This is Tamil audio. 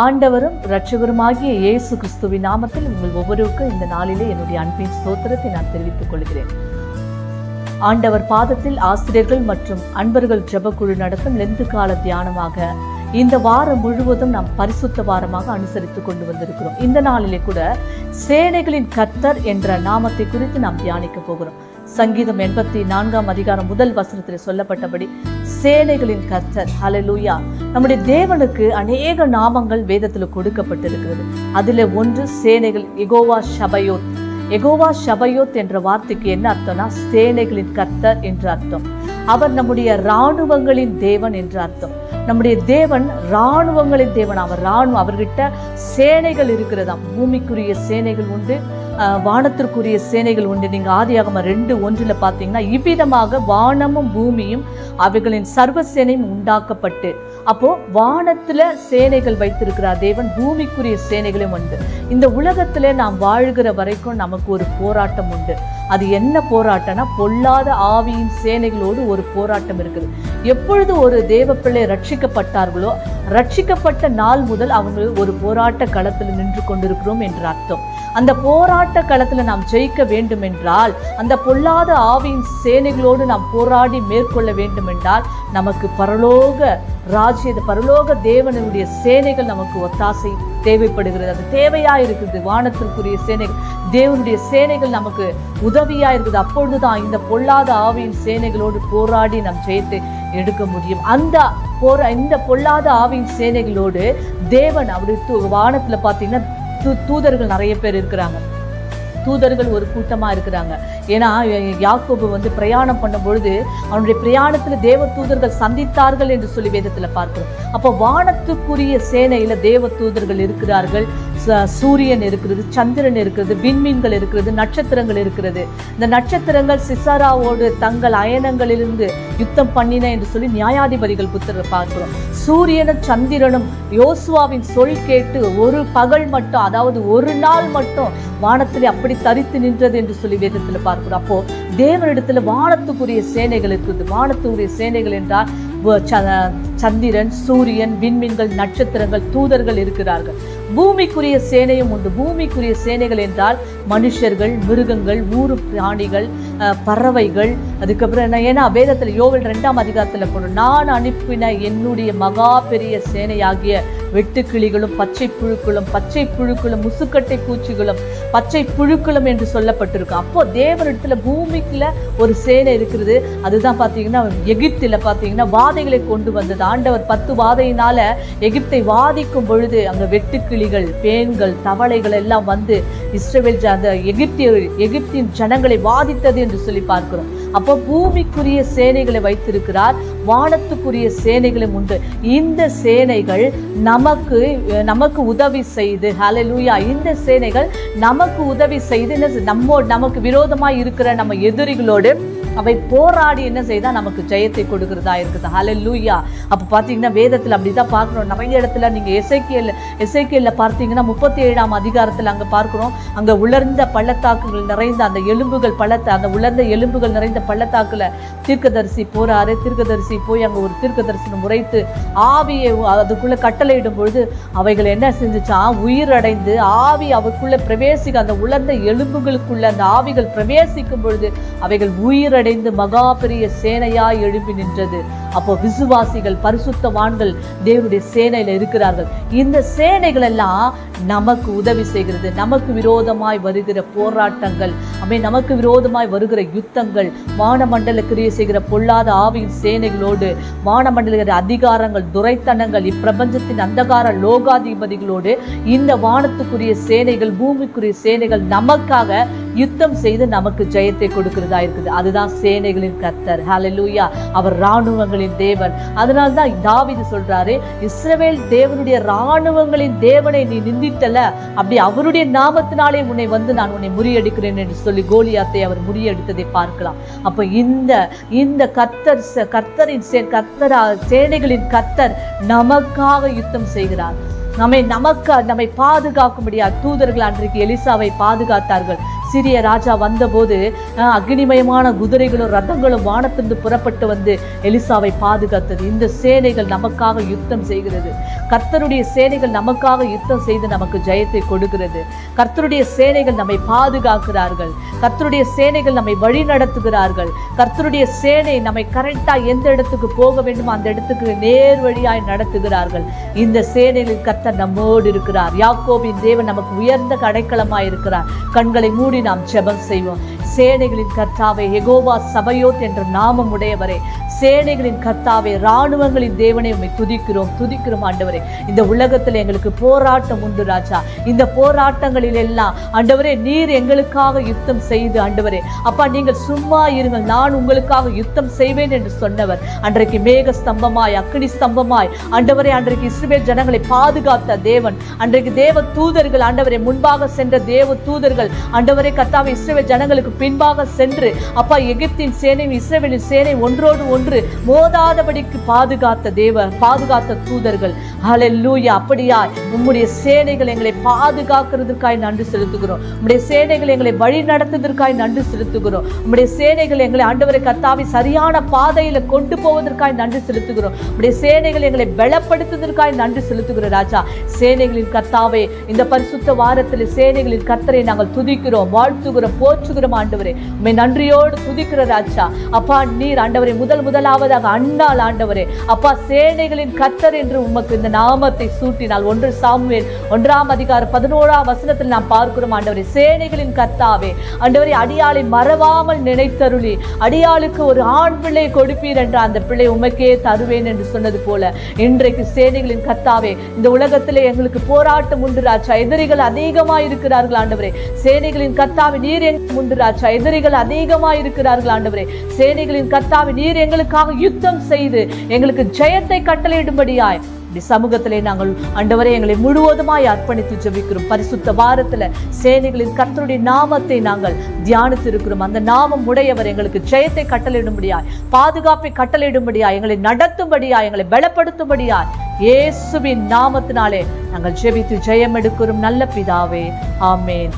ஆண்டவரும் இரட்சகருமாகிய இயேசு கிறிஸ்துவின் நாமத்தில் உங்கள் ஒவ்வொருவருக்கும் இந்த நாளிலே என்னுடைய அன்பின் ஸ்தோத்திரத்தை நான் தெரிவித்துக் கொள்கிறேன். ஆண்டவர் பாதத்தில் ஆசிரியர்கள் மற்றும் அன்பர்கள் ஜபக்குழு நடத்தும் லெந்து கால தியானமாக இந்த வாரம் முழுவதும் நாம் பரிசுத்த வாரமாக அனுசரித்துக் கொண்டு வந்திருக்கிறோம். இந்த நாளிலே கூட சேனைகளின் கர்த்தர் என்ற நாமத்தை குறித்து நாம் தியானிக்க போகிறோம். சங்கீதம் எண்பத்தி நான்காம் அதிகாரம் முதல் வசனத்தில் சொல்லப்பட்டபடி சேனைகளின் கர்த்தர் ஹலலூயா நம்முடைய தேவனுக்கு அநேக நாமங்கள் வேதத்தில் கொடுக்கப்பட்டிருக்கிறது. அதில் ஒன்று சேனைகள் எகோவா ஷபயோத். எகோவா ஷபயோத் என்ற வார்த்தைக்கு என்ன அர்த்தம்னா சேனைகளின் கர்த்தர் என்று அர்த்தம். அவர் நம்முடைய இராணுவங்களின் தேவன் என்று அர்த்தம். நம்முடைய தேவன் இராணுவங்களின் தேவன். அவர் இராணுவம் அவர்கிட்ட சேனைகள் இருக்கிறதாம். பூமிக்குரிய சேனைகள் உண்டு. வானத்திற்குரிய சேனைகள் உண்டு. நீங்கள் ஆதியாகம ரெண்டு ஒன்றில் பார்த்தீங்கன்னா இவ்விதமாக வானமும் பூமியும் அவைகளின் சர்வ சேனையும் உண்டாக்கப்பட்டு. அப்போது வானத்தில் சேனைகள் வைத்திருக்கிறார் தேவன் பூமிக்குரிய சேனைகளும் உண்டு. இந்த உலகத்தில் நாம் வாழ்கிற வரைக்கும் நமக்கு ஒரு போராட்டம் உண்டு. அது என்ன போராட்டம்னா பொல்லாத ஆவியின் சேனைகளோடு ஒரு போராட்டம் இருக்குது. எப்பொழுது ஒரு தேவ பிள்ளை ரட்சிக்கப்பட்டார்களோ ரட்சிக்கப்பட்ட நாள் முதல் அவங்க ஒரு போராட்ட களத்தில் நின்று கொண்டிருக்கிறோம் என்று அர்த்தம். அந்த போராட்ட களத்தில் நாம் ஜெயிக்க வேண்டும் என்றால் அந்த பொல்லாத ஆவியின் சேனைகளோடு நாம் போராடி மேற்கொள்ள வேண்டும் என்றால் நமக்கு பரலோக ராஜ்ய பரலோக தேவனுடைய சேனைகள் நமக்கு ஒத்தாசை தேவைப்படுகிறது. அது தேவையாக இருக்குது வானத்திற்குரிய சேனைகள் தேவனுடைய சேனைகள் நமக்கு உதவியா இருக்குது. அப்பொழுதுதான் இந்த பொல்லாத ஆவியின் சேனைகளோடு போராடி நம் ஜெயத்தை எடுக்க முடியும். அந்த போரா இந்த பொல்லாத ஆவியின் சேனைகளோடு தேவன் அப்படி தூ- வானத்துல பார்த்தீங்கன்னா தூ தூதர்கள் நிறைய பேர் இருக்கிறாங்க. தூதர்கள் ஒரு கூட்டமா இருக்கிறாங்க. ஏன்னா யாக்கோபு வந்து பிரயாணம் பண்ணும்பொழுது அவனுடைய பிரயாணத்தில் தேவ தூதர்கள் சந்தித்தார்கள் என்று சொல்லி வேதத்தில் பார்க்கிறோம். அப்போ வானத்துக்குரிய சேனையில் தேவ தூதர்கள் இருக்கிறார்கள். ச- சூரியன் இருக்கிறது சந்திரன் இருக்கிறது விண்மீன்கள் இருக்கிறது நட்சத்திரங்கள் இருக்கிறது. இந்த நட்சத்திரங்கள் சிசாராவோடு தங்கள் அயனங்களிலிருந்து யுத்தம் பண்ணின என்று சொல்லி நியாயாதிபதிகள் புத்தகத்தை பார்க்கிறோம். சூரியனும் சந்திரனும் யோசுவாவின் சொல் கேட்டு ஒரு பகல் மட்டும் அதாவது ஒரு நாள் மட்டும் வானத்தில் அப்படி தரித்து நின்றது என்று சொல்லி வேதத்தில் பார்க்கிறோம் அப்போ தேவனிடத்துல வானத்துக்குரிய சேனைகள் இருக்குது. வானத்துக்குரிய சேனைகள் என்றால் சந்திரன் சூரியன் விண்மீன்கள் நட்சத்திரங்கள் தூதர்கள் இருக்கிறார்கள். பூமிக்குரிய சேனையும் உண்டு. பூமிக்குரிய சேனைகள் என்றால் மனுஷர்கள் மிருகங்கள் ஊரு பிராணிகள் பறவைகள். அதுக்கப்புறம் என்ன ஏன்னா வேதத்தில் யோவல் ரெண்டாம் அதிகாரத்தில் போடும் நான் அனுப்பின என்னுடைய மகா பெரிய சேனையாகிய வெட்டுக்கிளிகளும் பச்சை புழுக்களும் பச்சை புழுக்களும் முசுக்கட்டை பூச்சிகளும் பச்சை புழுக்களும் என்று சொல்லப்பட்டிருக்கும். அப்போ தேவனிடத்தில் பூமிக்குள்ள ஒரு சேனை இருக்கிறது. அதுதான் பார்த்தீங்கன்னா எகிப்தில் பார்த்தீங்கன்னா வாதைகளை கொண்டு வந்தது ஆண்டவர் பத்து வாதையினால எகிப்தை வாதிக்கும் பொழுது அங்க வெட்டுக்கிளிகள் பேன்கள் தவளைகள் எல்லாம் வந்து இஸ்ரேல் அந்த எகிப்திய எகிப்தின் ஜனங்களை வாதித்தது என்று சொல்லி பார்க்கிறோம். அப்போ பூமிக்குரிய சேனைகளை வைத்திருக்கிறார் வானத்துக்குரிய சேனைகளும் உண்டு. இந்த சேனைகள் நமக்கு நமக்கு உதவி செய்து ஹலலூயா இந்த சேனைகள் நமக்கு உதவி செய்து என்ன நம்ம நமக்கு விரோதமாக இருக்கிற நம்ம எதிரிகளோடு அவை போராடி என்ன செய்தால் நமக்கு ஜெயத்தை கொடுக்கிறதா இருக்குது. ஹalleluya அப்போ பார்த்தீங்கன்னா வேதத்தில் அப்படி தான் பார்க்குறோம். நிறைய இடத்துல நீங்கள் எசைக்கியல் எசைக்கியலில் பார்த்தீங்கன்னா முப்பத்தி ஏழாம் அதிகாரத்தில் அங்கே பார்க்குறோம். அங்கே உலர்ந்த பள்ளத்தாக்குகள் நிறைந்த அந்த எலும்புகள் பள்ளத்தை அந்த உலர்ந்த எலும்புகள் நிறைந்த பள்ளத்தாக்கில் தீர்க்கதரிசி போறாரு. தீர்க்கதரிசி போய் அங்கே ஒரு தீர்க்கதரிசனம் முறைத்து ஆவியை அதுக்குள்ளே கட்டளையிடும் பொழுது அவைகள் என்ன செஞ்சுச்சா? உயிரடைந்து ஆவி அவைக்குள்ள பிரவேசிக்க அந்த உலர்ந்த எலும்புகளுக்குள்ள அந்த ஆவிகள் பிரவேசிக்கும் பொழுது அவைகள் உயிரடைந்து மகா பெரிய சேனையாய் எழுப்பி நின்றது. அப்போ விசுவாசிகள் பரிசுத்தவான்கள் தேவனுடைய சேனையில் இருக்கிறார்கள். இந்த சேனைகள் எல்லாம் நமக்கு உதவி செய்கிறது. நமக்கு விரோதமாய் வருகிற போராட்டங்கள் அவை நமக்கு விரோதமாய் வருகிற யுத்தங்கள் வானமண்டல கிரியை செய்கிற பொல்லாத ஆவியின் சேனைகளோடு வானமண்டல அதிகாரங்கள் துரைத்தனங்கள் இப்பிரபஞ்சத்தின் அந்தகார லோகாதிபதிகளோடு இந்த வானத்துக்குரிய சேனைகள் பூமிக்குரிய சேனைகள் நமக்காக யுத்தம் செய்து நமக்கு ஜெயத்தை கொடுக்கிறதா இருக்குது. அதுதான் சேனைகளின் கர்த்தர். ஹலலூயா அவர் இராணுவங்களின் தேவன். அதனால தான் தாவிது சொல்றாரு இஸ்ரவேல் தேவனுடைய இராணுவங்களின் தேவனை நீ நிந்தித்தல. அப்படி அவருடைய நாமத்தினாலே உன்னை வந்து நான் உன்னை முறியடிக்கிறேன் என்று சொல்லி கோலியாத்தை அவர் முறியடித்ததை பார்க்கலாம். அப்போ இந்த இந்த கர்த்தர் ச- கர்த்தரின் சே கர்த்தரா சேனைகளின் கர்த்தர் நமக்காக யுத்தம் செய்கிறார். நம்மை நமக்கு நம்மை பாதுகாக்கும்படியா தூதர்கள் அன்றைக்கு எலிசாவை பாதுகாத்தார்கள். சிறிய ராஜா வந்தபோது அக்னிமயமான குதிரைகளும் ரதங்களும் வானத்திலிருந்து புறப்பட்டு வந்து எலிசாவை பாதுகாத்தது. இந்த சேனைகள் நமக்காக யுத்தம் செய்கிறது. கர்த்தருடைய சேனைகள் நமக்காக யுத்தம் செய்து நமக்கு ஜெயத்தை கொடுக்கிறது. கர்த்தருடைய சேனைகள் நம்மை பாதுகாக்கிறார்கள். கர்த்தருடைய சேனைகள் நம்மை வழி நடத்துகிறார்கள். கர்த்தருடைய சேனை நம்மை கரெக்டாக எந்த இடத்துக்கு போக வேண்டுமோ அந்த இடத்துக்கு நேர் வழியாய் நடத்துகிறார்கள். இந்த சேனையில் கர்த்தர் நம்மோடு இருக்கிறார். யாக்கோபின் தேவன் நமக்கு உயர்ந்த கடைக்களமாக இருக்கிறார். கண்களை மூடி நாம் ஜெபம் செய்வோம் சேனைகளின் கர்த்தாவே எகோவா சபையோத் என்ற நாமம் உடையவரே சேனைகளின் கர்த்தாவே இராணுவங்களின் தேவனை உம்மை துதிக்கிறோம் துதிக்கிறோம் ஆண்டவரே. இந்த உலகத்தில் எங்களுக்கு போராட்டம் உண்டு ராஜா. இந்த போராட்டங்களில் எல்லாம் ஆண்டவரே நீர் எங்களுக்காக யுத்தம் செய்து ஆண்டவரே. அப்பா நீங்கள் சும்மா இருங்கள் நான் உங்களுக்காக யுத்தம் செய்வேன் என்று சொன்னவர். அன்றைக்கு மேக ஸ்தம்பமாய் அக்னி ஸ்தம்பமாய் ஆண்டவரே அன்றைக்கு இஸ்ரேல் ஜனங்களை பாதுகாத்த தேவன். அன்றைக்கு தேவ தூதர்கள் ஆண்டவரை முன்பாக சென்ற தேவ தூதர்கள் ஆண்டவரே கர்த்தாவை இஸ்ரேல் ஜனங்களுக்கு பின்பாக சென்று அப்பா எகிப்தின் சேனையும் இஸ்ரவேலின் சேனை ஒன்றோடு ஒன்று மோதாதபடிக்கு பாதுகாத்த தேவ பாதுகாத்த தூதர்கள். ஹalleluya அப்படியாய் உம்முடைய சேனைகள் எங்களை பாதுகாக்கிறதுக்காய் நன்றி செலுத்துகிறோம். உம்முடைய சேனைகள் எங்களை வழி நடத்துவதற்காய் நன்றி செலுத்துகிறோம். உம்முடைய சேனைகள் எங்களை ஆண்டவரை கர்த்தாவை சரியான பாதையில் கொண்டு போவதற்காய் நன்றி செலுத்துகிறோம். உம்முடைய சேனைகள் எங்களை பலப்படுத்துவதற்காய் நன்றி செலுத்துகிறோம் ராஜா. சேனைகளின் கர்த்தாவே இந்த பரிசுத்த வாரத்தில் சேனைகளின் கர்த்தரை நாங்கள் துதிக்கிறோம் வாழ்த்துகிறோம் போற்றுகிறோம் ஆண்டவரே. உண்மை நன்றியோடு துதிக்கிற ராஜா. அப்பா நீர் ஆண்டவரே முதல் முதலாவதாக அண்ணால் ஆண்டவரே. அப்பா சேனைகளின் கர்த்தர் என்று உமக்கு இந்த நாமத்தை சூட்டினால். ஒன்று சாமுவேல் ஒன்றாம் அதிகாரம் பதினோராம் வசனத்தில் நாம் பார்க்கிறோம் ஆண்டவரே. சேனைகளின் கத்தாவே ஆண்டவரே அடியாளை மறவாமல் நினைத்தருளி. அடியாளுக்கு ஒரு ஆண் பிள்ளை கொடுப்பீர் என்ற அந்த பிள்ளை உமக்கே தருவேன் என்று சொன்னது போல. இன்றைக்கு சேனைகளின் கத்தாவே இந்த உலகத்திலே எங்களுக்கு போராட்டம் உண்டு ராஜா. எதிரிகள் அதிகமாக இருக்கிறார்கள் ஆண்டவரே. சேனைகளின் கத்தாவை நீர் எங்க உண்டு ராஜா சைதரிகள் அதிகமாக இருக்கிறார்கள் ஆண்டவரே. சேனைகளின் கர்த்தாவே நீர் எங்களுக்காக யுத்தம் செய்து எங்களுக்கு ஜெயத்தை கட்டளையிடும்படியாய் இப்படி சமூகத்திலே நாங்கள் அண்டவரை எங்களை முழுவதுமாய் அர்ப்பணித்து ஜெபிக்கிறோம். பரிசுத்த வாரத்தில் சேனைகளின் கர்த்தருடைய நாமத்தை நாங்கள் தியானித்திருக்கிறோம். அந்த நாமம் உடையவர் எங்களுக்கு ஜெயத்தை கட்டளையிடும்படியாய் பாதுகாப்பை கட்டளையிடும்படியாய் எங்களை நடத்தும்படியாய் எங்களை பலப்படுத்தும்படியாய் இயேசுவின் நாமத்தினாலே நாங்கள் ஜெபித்து ஜெயம் எடுக்கிறோம் நல்ல பிதாவே ஆமேன்.